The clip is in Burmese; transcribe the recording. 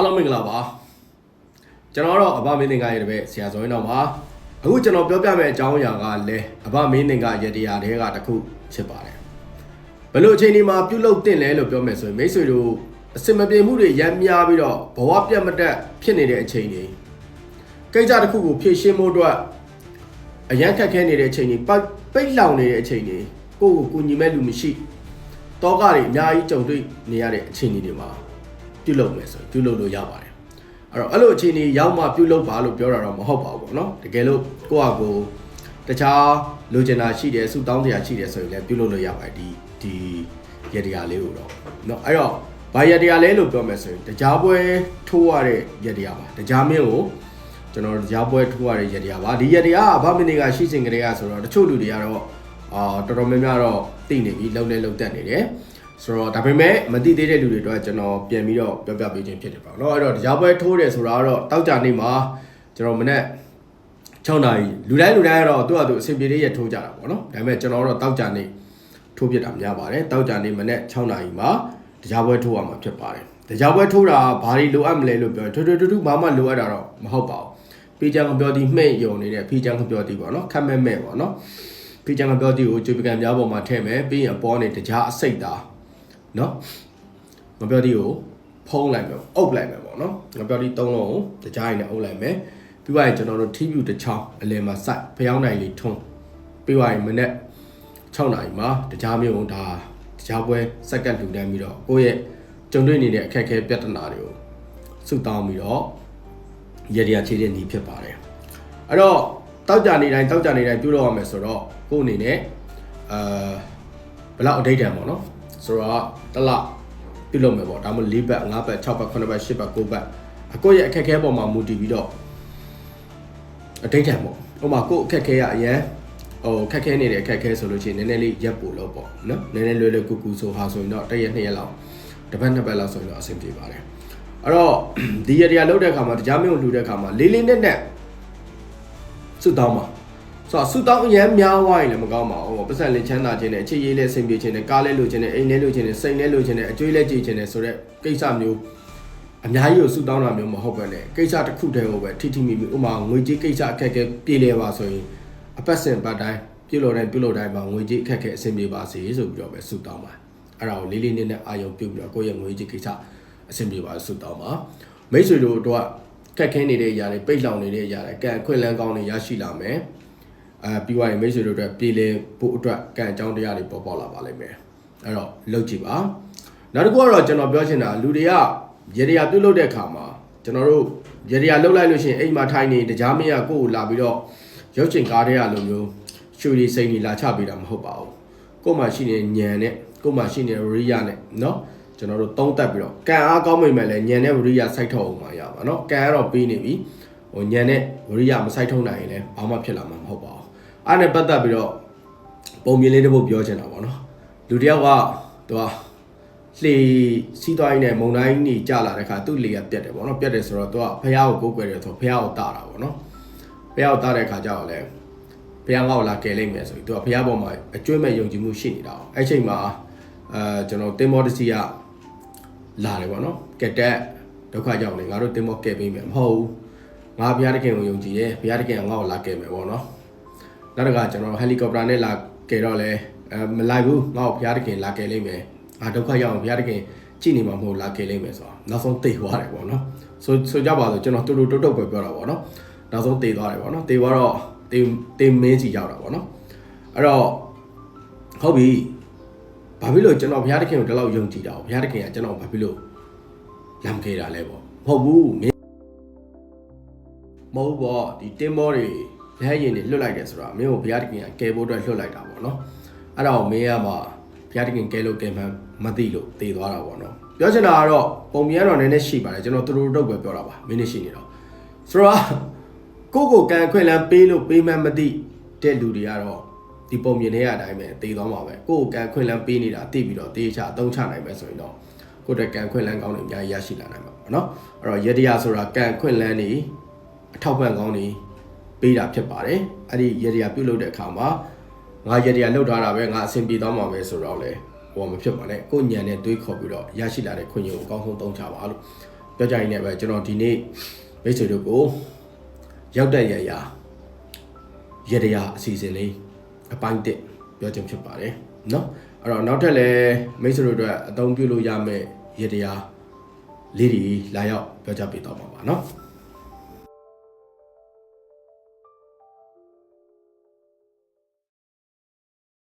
အားလုံးမင်္ဂလာပါကျွန်တော်တော့အဘမင်းသင်္ကာရဲ့တပည့်ဆရာဇော်ရင်တော်ပါအခုကျွန်တော်ပြောပြမယ့်အကြောင်းအရာကလည်းအဘမင်းသင်္ကာရဲ့တရားတွေကတစ်ခုဖြစ်ပါတယ်ဘယ်လိုအချိန်ဒီမှာပြုတ်လုတင်လဲလို့ပြောမယ်ဆိုရင်မိတ်ဆွေတို့အစင်မပြေမှုတွေရမ်းများပြီးတော့ဘဝပြတ်မတက်ဖြစ်နေတဲ့အချိန်တွေကိစ္စတစ်ခုကိုဖြေရှင်းဖို့အတွက်အရန်ခက်ခဲနေတဲ့အချိန်တွေပိတ်ပိတ်လောင်နေတဲ့အချိန်တွေကိုယ့်ကိုကူညီမဲ့လူမရှိတောကတွေအများကြီးကြုံတွေ့နေရတဲ့အချိန်တွေမှာ ပြုလုပ်မယ်ဆိုပြုလုပ်လို့ရပါတယ်အဲ့တော့အဲ့လိုအခြေအနေရောက်မှပြုလုပ်ပါလို့ပြောတာတော့မဟုတ်ပါဘူးပေါ့နော်တကယ်လို့ကိုယ့်အကိုတခြားလိုချင်တာရှိတယ်စုတောင်းစရာရှိတယ်ဆိုရင်လည်းပြုလုပ်လို့ရပါတယ်ဒီဒီရတရားလေးကိုတော့နော်အဲ့တော့ဘာရတရားလဲလို့ပြောမယ်ဆိုရင်တကြားပွဲထိုးရတဲ့ရတရားပါတကြားမင်းကိုကျွန်တော်တရားပွဲထိုးရတဲ့ရတရားပါဒီရတရားကဘာမင်းတွေကရှိစဉ်ကလေးကဆိုတော့တချို့လူတွေကတော့အာတော်တော်များများတော့သိနေပြီလုံနေလုံတက်နေတယ် ဆိုတော့ဒါပေမဲ့မသိသေးတဲ့လူတွေတော့ကျွန်တော်ပြန်ပြီးတော့ပြောပြပေးခြင်းဖြစ်တယ်ပေါ့နော်အဲ့တော့တရားပွဲထိုးတယ်ဆိုတာကတော့တောက်ကြနေမှာကျွန်တော်မနေ့6နာရီလူတိုင်းလူတိုင်းကတော့သူ့အတူအဆင်ပြေလေးရထိုးကြတာပေါ့နော်ဒါပေမဲ့ကျွန်တော်တော့တောက်ကြနေထိုးပြတာများပါတယ်တောက်ကြနေမနေ့6နာရီမှာတရားပွဲထိုးရမှာဖြစ်ပါတယ်တရားပွဲထိုးတာဘာတွေလိုအပ်မလဲလို့ပြောရင်ထွတ်ထွတ်ထွတ်ထွတ်ဘာမှလိုအပ်တာတော့မဟုတ်ပါဘူးပြေချံကပြောသည်မှိတ်ယုံနေတဲ့ဖီချံကပြောသည်ပေါ့နော်ခက်မဲ့မဲ့ပေါ့နော်ဖီချံကပြောသည်ကိုကျွေးပကံများပေါ်မှာထည့်မယ်ပြီးရင်ပေါ်နေတရားအစိတ်သား နော်ငပြောသည်ကိုဖုံးလိုက်မယ်အုပ်လိုက်မယ်ပေါ့နော်ငပြောသည်သုံးလုံးကိုတရားရည်နဲ့အုပ်လိုက်မယ်ပြီးသွားရင်ကျွန်တော်တို့ထီးပြူတစ်ချောင်းအလယ်မှာစိုက်ဖျောင်းနိုင်လေးထုံးပြီးသွားရင်မနေ့6နာရီမှာတရားမျိုးဒါတရားပွဲစက္ကန့်လူတန်းပြီးတော့ကိုယ့်ရဲ့ကြုံတွေ့နေတဲ့အခက်အခဲပြဿနာတွေကိုစုတောင်းပြီးတော့ရည်ရည်ခြေတဲ့နေဖြစ်ပါတယ်အဲ့တော့တောက်ကြနေတိုင်းတောက်ကြနေတိုင်းပြုလုပ်ရမယ်ဆိုတော့ကိုယ့်အနေနဲ့အာဘယ်လောက်အဋိဋ္ဌံပေါ့နော် ဆိုတော့တစ်လပြုလုပ်မယ်ပေါ့ဒါမှမဟုတ်၄ဘတ်၅ဘတ်၆ဘတ်9ဘတ်10ဘတ်9ဘတ်အကိုယ့်ရဲ့အခက်အခဲပေါ်မှာမူတည်ပြီးတော့အဋိဋ္ဌံပေါ့ဥပမာကိုယ့်အခက်အခဲကအရန်ဟိုခက်ခဲနေတဲ့အခက်အခဲဆိုလို့ရှိရင်နည်းနည်းလေးရက်ပို့လို့ပေါ့နော်နည်းနည်းလွယ်လွယ်ကူကူဆိုဟာဆိုရင်တော့တစ်ရက်နှစ်ရက်လောက်တစ်ပတ်နှစ်ပတ်လောက်ဆိုရင်တော့အဆင်ပြေပါတယ်အဲ့တော့ဒီရတရားလုပ်တဲ့အခါမှာတရားမျိုးလှူတဲ့အခါမှာလေးလေးနက်နက်စွတောင်းပါ ဆိုတော့စွတောင်းအရန်များဝိုင်းလည်းမကောင်းပါဘူးပတ်စံလေးချမ်းသာခြင်းနဲ့အခြေရေးလေးအဆင်ပြေခြင်းနဲ့ကားလေးလိုခြင်းနဲ့အိမ်လေးလိုခြင်းနဲ့စိတ်လေးလိုခြင်းနဲ့အကျွေးလေးကြည်ခြင်းနဲ့ဆိုတဲ့ကိစ္စမျိုးအများကြီးကိုစွတောင်းတာမျိုးမဟုတ်ပဲနဲ့ကိစ္စတစ်ခုတည်းကိုပဲထိထိမိမိဥပမာငွေကြေးကိစ္စအခက်အခဲပြေလည်ပါဆိုရင်အပတ်စဉ်ပတ်တိုင်းပြုလို့တိုင်းပြုလို့တိုင်းမှာငွေကြေးအခက်အခဲအဆင်ပြေပါစေဆိုပြီးတော့ပဲစွတောင်းပါအဲ့ဒါကိုလေးလေးနက်နက်အာရုံပြုပြီးတော့ကိုယ့်ရဲ့ငွေကြေးကိစ္စအဆင်ပြေပါစွတောင်းပါမိတ်ဆွေတို့တို့ကကက်ခဲနေတဲ့အရာတွေပိတ်လောင်နေတဲ့အရာတွေကံအခွင့်အလမ်းကောင်းတွေရရှိလာမယ် အာပြီးသွားရင်မိတ်ဆွေတို့အတွက်ပြည်လေဖို့အတွက်ကံအကြောင်းတရားတွေပေါ်ပေါက်လာပါလိမ့်မယ်အဲ့တော့လုပ်ကြည့်ပါနောက်တစ်ခုကတော့ကျွန်တော်ပြောချင်တာလူတွေကရေတရာပြုတ်လုပ်တဲ့အခါမှာကျွန်တော်တို့ရေတရာလှုပ်လိုက်လို့ရှိရင်အိမ်မှာထိုင်နေတရားမရကိုယ့်ကိုလာပြီးတော့ရုပ်ချင်ကားတဲ့အလိုမျိုးရွှေရီစိန်ကြီးလာချပေးတာမဟုတ်ပါဘူးကိုယ်မှာရှိနေတဲ့ညံနဲ့ကိုယ်မှာရှိနေတဲ့ရိယနဲ့เนาะကျွန်တော်တို့သုံးသက်ပြီးတော့ကံအားကောင်းမိမယ်လဲညံနဲ့ဝရိယစိုက်ထုတ်အောင်မှာရပါเนาะကံကတော့ပြီးနေပြီဟိုညံနဲ့ဝရိယမစိုက်ထုတ်နိုင်ရင်လည်းဘာမှဖြစ်လာမှာမဟုတ်ပါဘူး အားနဲ့ပတ်သက်ပြီးတော့ပုံမြင်လေးတစ်ပုဒ်ပြောချင်တာပေါ့နော်လူတစ်ယောက်ကသူကလှေစီးသွားရင်းနဲ့မုံတိုင်းနေကြလာတဲ့ခါသူ့လေကပြတ်တယ်ပေါ့နော်ပြတ်တယ်ဆိုတော့သူကဖះကိုကိုးကွယ်တယ်ဆိုဖះကိုတာတာပေါ့နော်ဖះကိုတာတဲ့ခါကျတော့လည်းဖះငါ့ကိုလာကယ်လိုက်မယ်ဆိုပြီးသူကဖះပေါ်မှာအကျွမ်းမဲ့ယုံကြည်မှုရှိနေတာ哦အဲ့ချိန်မှာအဲကျွန်တော်တင်မောတစီကလာတယ်ပေါ့နော်ကက်တက်ဒုက္ခကြောင့်လေငါတို့တင်မောကယ်ပေးမယ်မဟုတ်ဘူးငါဘုရားတခင်ကိုယုံကြည်ရဲ့ဘုရားတခင်ကငါ့ကိုလာကယ်မယ်ပေါ့နော် နောက်တစ်ခါကျွန်တော်ဟယ်လီကော်ပတာနဲ့လာကယ်တော့လဲအဲမလိုက်ဘူးငါ့ကိုဘုရားတခင်လာကယ်လိုက်မယ်ငါဒုက္ခရောက်အောင်ဘုရားတခင်ကြည်နေမှာမဟုတ်လာကယ်လိုက်မယ်ဆိုတော့နောက်ဆုံးသိသွားတယ်ပေါ့နော်ဆိုဆိုကြပါစို့ကျွန်တော်တူတူတုတ်တုတ်ပဲပြောတာပေါ့နော်နောက်ဆုံးသိသွားတယ်ပေါ့နော်သိသွားတော့တေတေမင်းစီရောက်တာပေါ့နော်အဲ့တော့ဟုတ်ပြီဘာဖြစ်လို့ကျွန်တော်ဘုရားတခင်ကိုဒီလောက်ယုံကြည်တာဘုရားတခင်ကကျွန်တော်ဘာဖြစ်လို့လမ်းခဲ့တာလဲပေါ့မဟုတ်ဘူးမင်းမဟုတ်ပေါ့ဒီတင်းမောတွေ လက်ရင်တွေလွတ်လိုက်တယ်ဆိုတာမင်းကိုဘုရားတခင်ကကယ်ဖို့အတွက်လွတ်လိုက်တာပေါ့နော်အဲ့ဒါကိုမင်းကမှဘုရားတခင်ကယ်လို့ကယ်မှမသိလို့တည်သွားတာပေါ့နော်ပြောချင်တာကတော့ပုံပြန်တော့နည်းနည်းရှိပါတယ်ကျွန်တော်တူတူတုတ်ပဲပြောတာပါမင်းနေရှိနေတော့ဆိုတော့ကိုကိုကန်ခွင့်လန်းပေးလို့ပေးမှန်းမသိတဲ့လူတွေကတော့ဒီပုံမြင်နေရတဲ့အတိုင်းပဲတည်သွားမှာပဲကိုကိုကန်ခွင့်လန်းပေးနေတာသိပြီးတော့တေးချအသုံးချနိုင်မယ်ဆိုရင်တော့ကိုတဲ့ကန်ခွင့်လန်းကောင်းတွေအများကြီးရရှိလာနိုင်မှာပေါ့နော်အဲ့တော့ရတရားဆိုတာကန်ခွင့်လန်းနေအထောက်ပံ့ကောင်းနေ ပေးတာဖြစ်ပါတယ်အဲ့ဒီရတရားပြုတ်လုပ်တဲ့အခါမှာငါရတရားလှုပ်ထားတာပဲငါအဆင်ပြေသွားမှာပဲဆိုတော့လေဟိုမဖြစ်ပါနဲ့ကိုညံနဲ့တွေးခေါ်ပြီးတော့ရရှိလာတဲ့ခွင့်ရကိုအကောင်းဆုံးသုံးချပါလို့ ပြောကြရင်လည်းပဲကျွန်တော်ဒီနေ့မိတ်ဆွေတို့ကိုရောက်တဲ့ရရာရရရာအစီအစဉ်လေးအပိုင်းတစ်ပြောချင်ဖြစ်ပါတယ်เนาะအဲ့တော့နောက်ထပ်လည်းမိတ်ဆွေတို့အတွက်အသုံးပြုလို့ရမယ့်ရရရာလေးတွေလာရောက်ပြောကြပေးတော့မှာပါเนาะ